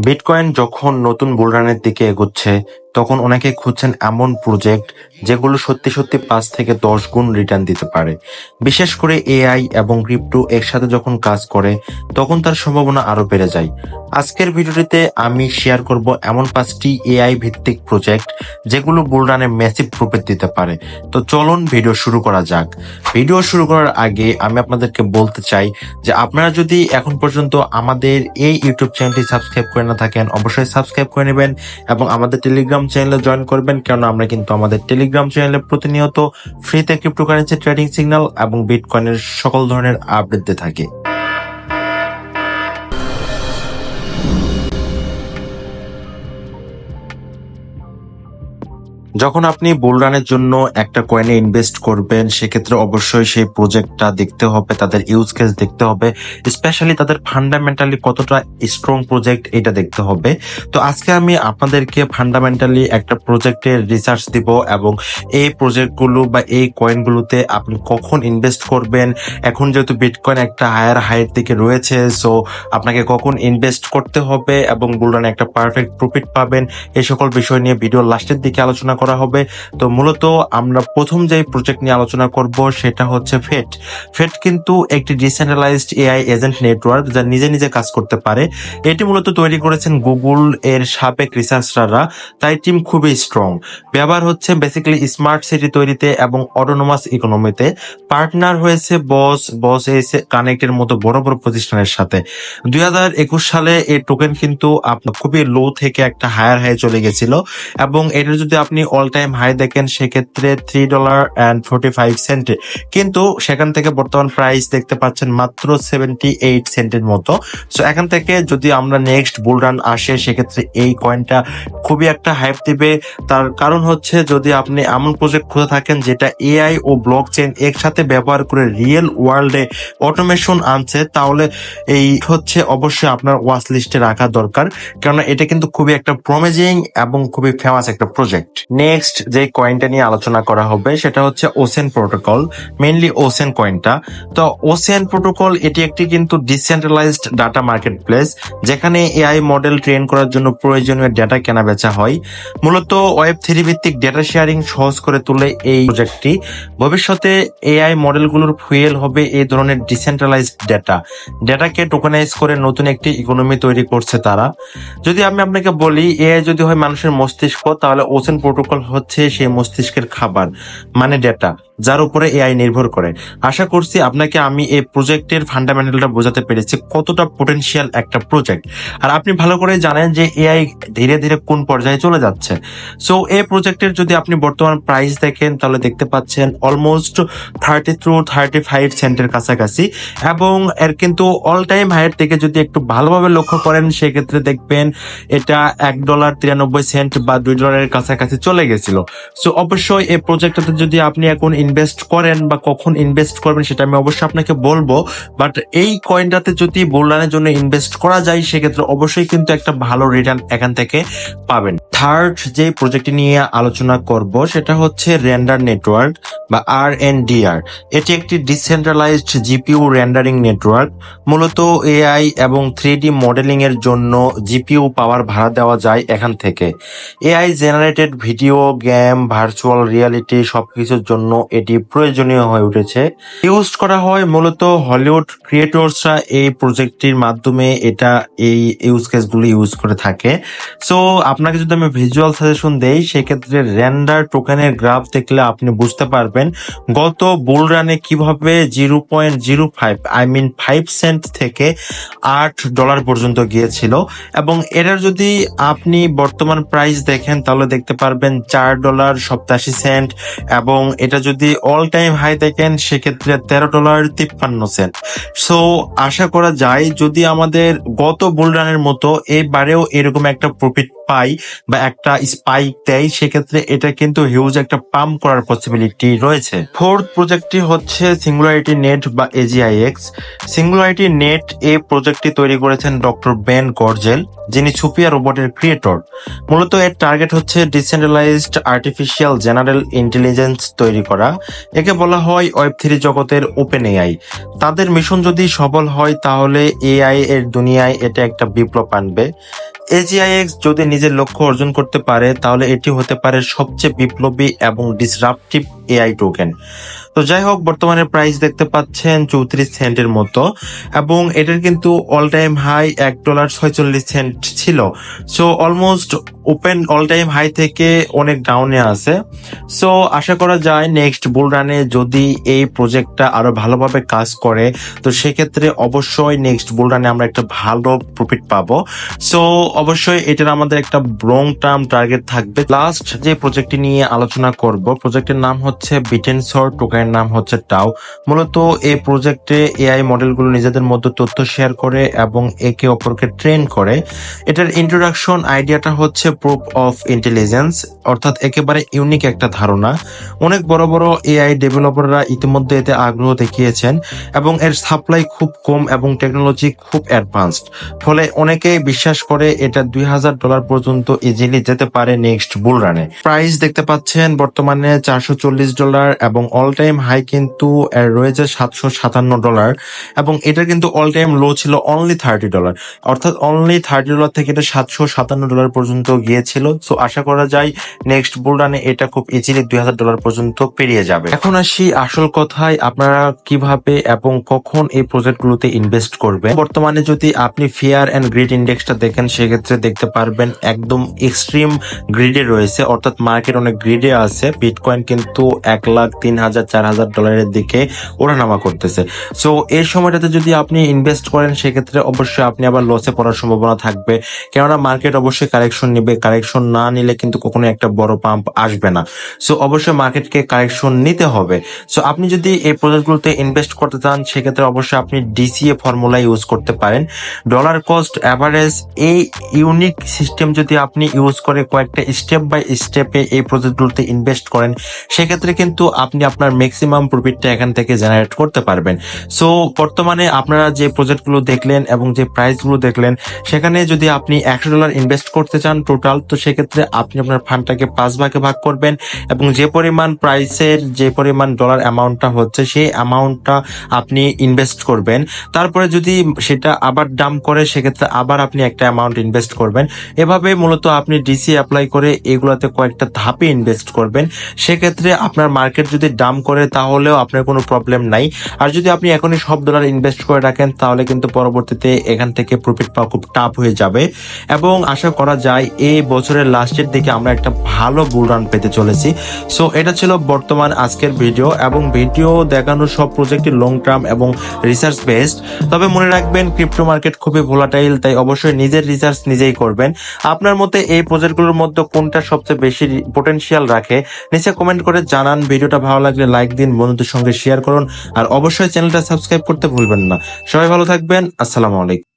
Bitcoin যখন নতুন বুলরানের দিকে এগোচ্ছে তখন অনেকে খুঁজছেন এমন প্রজেক্ট যেগুলো সত্যি সত্যি পাঁচ থেকে দশ গুণ রিটার্ন দিতে পারে। বিশেষ করে এআই এবং ক্রিপ্টো একসাথে যখন কাজ করে, তখন তার সম্ভাবনা আরও বেড়ে যায়। আজকের ভিডিওটিতে আমি শেয়ার করব এমন পাঁচটি এআই ভিত্তিক প্রজেক্ট যেগুলো বুলরানে ম্যাসিভ প্রফিট দিতে পারে। তো চলুন ভিডিও শুরু করা যাক। ভিডিও শুরু করার আগে আমি আপনাদেরকে বলতে চাই যে আপনারা যদি এখন পর্যন্ত আমাদের এই ইউটিউব চ্যানেলটি সাবস্ক্রাইব করে না থাকেন, অবশ্যই সাবস্ক্রাইব করে নেবেন এবং আমাদের টেলিগ্রাম চ্যানেলে জয়েন করবেন। কেন আমরা কিন্তু আমাদের টেলিগ্রাম চ্যানেলে প্রতিনিয়ত ফ্রিতে ক্রিপ্টোকারেন্সি ট্রেডিং সিগন্যাল এবং বিটকয়েনের সকল ধরনের আপডেট দিয়ে থাকি। যখন আপনি বুলরানের জন্য একটা কয়েনে ইনভেস্ট করবেন, সেক্ষেত্রে অবশ্যই সেই প্রজেক্টটা দেখতে হবে, তাদের ইউজ কেস দেখতে হবে স্পেশালি তাদের ফান্ডামেন্টালি কতটা স্ট্রং প্রজেক্ট এটা দেখতে হবে। তো আজকে আমি আপনাদেরকে ফান্ডামেন্টালি একটা প্রজেক্টের রিসার্চ দিব এবং এই প্রজেক্টগুলো বা এই কয়েনগুলোতে আপনি কখন ইনভেস্ট করবেন, এখন যেহেতু বিটকয়েন একটা হায়ার হাইট দিকে রয়েছে সো আপনাকে কখন ইনভেস্ট করতে হবে এবং বুলরানে একটা পারফেক্ট প্রফিট পাবেন এই সকল বিষয় নিয়ে ভিডিও লাস্টের দিকে আলোচনা করা হবে। তো মূলত আমরা প্রথম যে প্রজেক্ট নিয়ে আলোচনা করব সেটা হচ্ছে ফেট ফেট কিন্তু একটি ডিসেন্ট্রালাইজড এআই এজেন্ট নেটওয়ার্ক যা নিজে নিজে কাজ করতে পারে। এটি মূলত তৈরি করেছেন গুগল এর সাবেক রিসার্চাররা তাই টিম খুবই স্ট্রং ব্যবহার হচ্ছে বেসিক্যালি স্মার্ট সিটি তৈরিতে এবং অটোনোমাস ইকোনমিতে পার্টনার হয়েছে বস বস এসে কানেক্টের মতো বড় বড় প্রতিষ্ঠানের সাথে। দুই হাজার একুশ সালে এই টোকেন কিন্তু আপনার খুবই লো থেকে একটা হায়ার হাই চলে গেছিল। এবং এটা যদি আপনি অল টাইম হাই দেখেন, সেক্ষেত্রে three dollar and forty five সেন্টে কিন্তু সেখান থেকে বর্তমান প্রাইস দেখতে পাচ্ছেন মাত্র সেভেন্টি এইট সেন্টের মতো। সো এখান থেকে যদি আমরা নেক্সট বুল রান আসে, সেক্ষেত্রে এই কয়েনটা খুবই একটা হাইপ দিবে। তার কারণ হচ্ছে যদি আপনি এমন প্রজেক্ট খুঁজে থাকেন যেটা এআই ও ব্লক চেন একসাথে ব্যবহার করে রিয়েল ওয়ার্ল্ডে অটোমেশন আনছে, তাহলে এই হচ্ছে অবশ্যই আপনার ওয়াচ লিস্টে রাখা দরকার। কেননা এটা কিন্তু খুবই একটা প্রমেজিং এবং খুবই ফেমাস একটা প্রজেক্ট নেক্সট যে কয়েনটা নিয়ে আলোচনা করা হবে, সেটা হচ্ছে ওসেন প্রোটোকল মেইনলি ওসেন কয়েনটা তো ওসেন প্রোটোকল এটি একটি কিন্তু ডিসেন্ট্রালাইজড ডাটা মার্কেট প্লেস যেখানে এআই মডেল ট্রেন করার জন্য প্রয়োজনীয় ডেটা কেনা বেচা হয়। মূলত ওয়েব থ্রি ভিত্তিক ডেটা শেয়ারিং সহজ করে তোলে এই প্রজেক্টটি ভবিষ্যতে এআই মডেলগুলোর ফুয়েল হবে এই ধরনের ডিসেন্ট্রালাইজড ডেটা ডেটাকে টোকেনাইজ করে নতুন একটি ইকোনমি তৈরি করছে তারা। যদি আমি আপনাকে বলি এআই যদি হয় মানুষের মস্তিষ্ক, তাহলে ওসেন প্রোটোকল হচ্ছে সেই মস্তিষ্কের খাবার মানে ডেটা যার উপরে এআই নির্ভর করে। আশা করছি আপনাকে আমি এই প্রজেক্টের ফান্ডামেন্টালটা বোঝাতে পেরেছি, কতটা পোটেনশিয়াল একটা প্রজেক্ট আর আপনি ভালো করে জানেন যে এআই ধীরে ধীরে কোন পর্যায়ে চলে যাচ্ছে। সো এই প্রজেক্টের যদি আপনি বর্তমান প্রাইস দেখেন, তাহলে দেখতে পাচ্ছেন almost thirty two thirty five সেন্টের কাছাকাছি। এবং এর কিন্তু অল টাইম হাইয়ের থেকে যদি একটু ভালোভাবে লক্ষ্য করেন, সেক্ষেত্রে দেখবেন এটা এক ডলার তিরানব্বই সেন্ট বা দুই ডলারের কাছাকাছি চলে গেছিল। সো অবশ্যই এই প্রজেক্টটাতে যদি আপনি এখন ইনভেস্ট করেন বা কখন ইনভেস্ট করবেন সেটা আমি অবশ্যই আপনাকে বলব। বাট এই কয়েনটাতে যদি বোল্ডানের জন্য ইনভেস্ট করা যায়, সেক্ষেত্রে অবশ্যই কিন্তু একটা ভালো রিটার্ন এখান থেকে পাবেন। থার্ড যে প্রজেক্ট নিয়ে আলোচনা করব, সেটা হচ্ছে রেন্ডার নেটওয়ার্ক বা আর ডিআর এটি একটি ডিসেন্ট্রালাইজড জিপিউ রেন্ডারিং নেটওয়ার্ক মূলত এআই এবং থ্রি ডি মডেলিং এর জন্য জিপিইউ পাওয়ার ভাড়া দেওয়া যায় এখান থেকে। AI generated video game virtual reality সবকিছুর জন্য এটি প্রয়োজনীয় হয়ে উঠেছে। ইউজ করা হয় মূলত হলিউড ক্রিয়েটরসরা এই প্রজেক্টটির মাধ্যমে এটা এই ইউজ কেসগুলো ইউজ করে থাকে। সো আপনাকে যদি আমি ভিজুয়াল সাজেশন দেই, সেক্ষেত্রে র্যান্ডার টোকেনের গ্রাফ দেখলে আপনি বুঝতে পারবেন গত বুল রানে কীভাবে zero point zero five I mean five cent থেকে আট ডলার পর্যন্ত গিয়েছিল। এবং এটার যদি আপনি বর্তমান প্রাইস দেখেন, তাহলে দেখতে পারবেন চার ডলার সপ্তাশি সেন্ট এবং এটা যদি অল টাইম হাই দেখেন, সেক্ষেত্রে তেরো ডলার তিপ্পান্ন সেন্ট সো আশা করা যায় যদি আমাদের গত বুল রানের মতো এবারেও এরকম একটা প্রফিট পাই বা একটা স্পাইক দেয়, সেক্ষেত্রে এটা কিন্তু হিউজ একটা পাম্প করার পসিবিলিটি রয়েছে। ফোর্থ প্রজেক্টটি হচ্ছে সিঙ্গুলারিটি নেট বা এজিআইএক্স সিঙ্গুলারিটি নেট এই প্রজেক্টটি তৈরি করেছেন ডক্টর বেন গর্জেল যিনি সুপিয়া রোবটের ক্রিয়েটর মূলত এর টার্গেট হচ্ছে ডিসেন্ট্রালাইজড আর্টিফিশিয়াল জেনারেল ইন্টেলিজেন্স তৈরি করা। একে বলা হয় ওয়েব থ্রি জগতের ওপেন এআই তাদের মিশন যদি সফল হয়, তাহলে এআই এর দুনিয়ায় এটা একটা বিপ্লব আনবে। এজিআইএক্স যদি নিজের লক্ষ্য অর্জন করতে পারে, তাহলে এটি হতে পারে সবচেয়ে বিপ্লবী এবং ডিসরাপটিভ এআই টোকেন তো যাই হোক বর্তমানে প্রাইস দেখতে পাচ্ছেন চৌত্রিশ সেন্টের মতো, এবং এটার কিন্তু অল টাইম হাই এক ডলার ছয়চল্লিশ সেন্ট ছিল। So almost open all time high থেকে অনেক ডাউনে আছে। সো আশা করা যায় নেক্সট বুল রানে যদি এই প্রজেক্টটা আরও ভালোভাবে কাজ করে, তো সেক্ষেত্রে অবশ্যই নেক্সট বুল রানে আমরা একটা ভালো প্রফিট পাবো। সো অবশ্যই এটার আমাদের একটা লং টার্ম টার্গেট থাকবে। লাস্ট যে প্রজেক্টটি নিয়ে আলোচনা করব প্রজেক্টের নাম হচ্ছে বিটেনসর টোকেনের নাম হচ্ছে টাও। মূলত এই প্রজেক্টে এআই মডেলগুলো নিজেদের মধ্যে তথ্য শেয়ার করে এবং একে অপরকে ট্রেন করে। এটার ইন্ট্রোডাকশন আইডিয়াটা হচ্ছে প্রুফ অফ ইন্টেলিজেন্স অর্থাৎ একেবারে ইউনিক একটা ধারণা। অনেক বড় বড় এআই ডেভেলপাররা ইতিমধ্যে এতে আগ্রহ দেখিয়েছেন এবং এর সাপ্লাই খুব কম এবং টেকনোলজি খুব অ্যাডভান্সড ফলে অনেকেই বিশ্বাস করে এটা দুই হাজার ডলার পর্যন্ত ইজিলি যেতে পারে নেক্সট বুল রানে প্রাইস দেখতে পাচ্ছেন বর্তমানে চারশো চল্লিশ ডলার এবং অল টাইম হাই কিন্তু রয়েছে সাতশো সাতান্ন ডলার এবং এটা কিন্তু অল টাইম লো ছিল অনলি থার্টি ডলার অর্থাৎ অনলি থার্টি ডলার থেকে এটা সাতশো সাতান্ন ডলার পর্যন্ত গিয়েছিল। সো আশা করা যায় নেক্সট বুল রানে এটা খুব ইজিলি দুই হাজার ডলার পর্যন্ত পেরিয়ে যাবে। এখন আসি আসল কথায়, আপনারা কীভাবে এবং কখন এই প্রজেক্টগুলোতে ইনভেস্ট করবেন? বর্তমানে যদি আপনি ফেয়ার অ্যান্ড গ্রিড ইন্ডেক্সটা দেখেন, সেক্ষেত্রে দেখতে পারবেন একদম এক্সট্রিম গ্রিডে রয়েছে। অর্থাৎ মার্কেট অনেক গ্রিডে আছে। বিটকয়েন কিন্তু এক লাখ তিন হাজার চার হাজার ডলারের দিকে ওঠানামা করতেছে। সো এই সময়টাতে যদি আপনি ইনভেস্ট করেন, সেক্ষেত্রে অবশ্যই আপনি আবার লসে পড়ার সম্ভাবনা থাকবে। কেননা মার্কেট অবশ্যই কারেকশন নেবে। কারেকশন না নিলে কিন্তু কখনো একটা বড় পাম্প আসবে না। সো অবশ্যই মার্কেটকে কারেকশন নিতে হবে। সো আপনি যদি এই প্রজেক্টগুলোতে ইনভেস্ট করতে চান, সেক্ষেত্রে অবশ্যই আপনি ডিসিএ ফর্মুলা ইউজ করতে পারেন। ডলার কস্ট অ্যাভারেজ এই ইউনিক সিস্টেম যদি আপনি ইউজ করে কয়েকটা স্টেপ বাই স্টেপে এই প্রজেক্টগুলোতে ইনভেস্ট করেন, সেক্ষেত্রে কিন্তু আপনি আপনার ম্যাক্সিমাম প্রফিটটা এখান থেকে জেনারেট করতে পারবেন। সো বর্তমানে আপনারা যে প্রজেক্টগুলো দেখলেন এবং যে প্রাইসগুলো দেখলেন, সেখানে যদি আপনি একশো ডলার ইনভেস্ট করতে চান টোটাল তো সেক্ষেত্রে আপনি আপনার ফান্ডটাকে পাঁচ ভাগে ভাগ করবেন এবং যে পরিমাণ প্রাইসের যে পরিমাণ ডলার অ্যামাউন্টটা হচ্ছে, সেই অ্যামাউন্টটা আপনি ইনভেস্ট করবেন। তারপরে যদি সেটা আবার ডাম করে, সেক্ষেত্রে আবার আপনি একটা অ্যামাউন্ট ইনভেস্ট করবেন। এভাবে মূলত আপনি ডিসি অ্যাপ্লাই করে এগুলাতে কয়েকটা ধাপে ইনভেস্ট করবেন। সেক্ষেত্রে আপনার মার্কেট যদি ডাম করে তাহলেও আপনার কোনো প্রবলেম নাই। আর যদি আপনি এখনই সব ডলার ইনভেস্ট করে রাখেন, তাহলে কিন্তু পরবর্তীতে এখান থেকে প্রফিট পাওয়া খুব টাফ হয়ে যাবে। এবং আশা করা যায়, এই বছরের লাস্টের দিকে আমরা একটা ভালো বুল রান পেতে চলেছি। সো এটা ছিল বর্তমান আজকের ভিডিও এবং ভিডিও দেখানো সব প্রজেক্টই লং টার্ম এবং রিসার্চ বেসড তবে মনে রাখবেন ক্রিপ্টো মার্কেট খুবই ভোলাটাইল তাই অবশ্যই নিজের রিসার্চ নিজেই করবেন। আপনার মতে এই প্রজেক্টগুলোর মধ্যে কোনটা সবচেয়ে বেশি পোটেনশিয়াল রাখে? নিচে কমেন্ট করে জানান। ভিডিওটা ভালো লাগলে লাইক দিন বন্ধুদের সঙ্গে শেয়ার করুন। আর অবশ্যই চ্যানেলটা সাবস্ক্রাইব করতে ভুলবেন না। সবাই ভালো থাকবেন। আসসালামু আলাইকুম।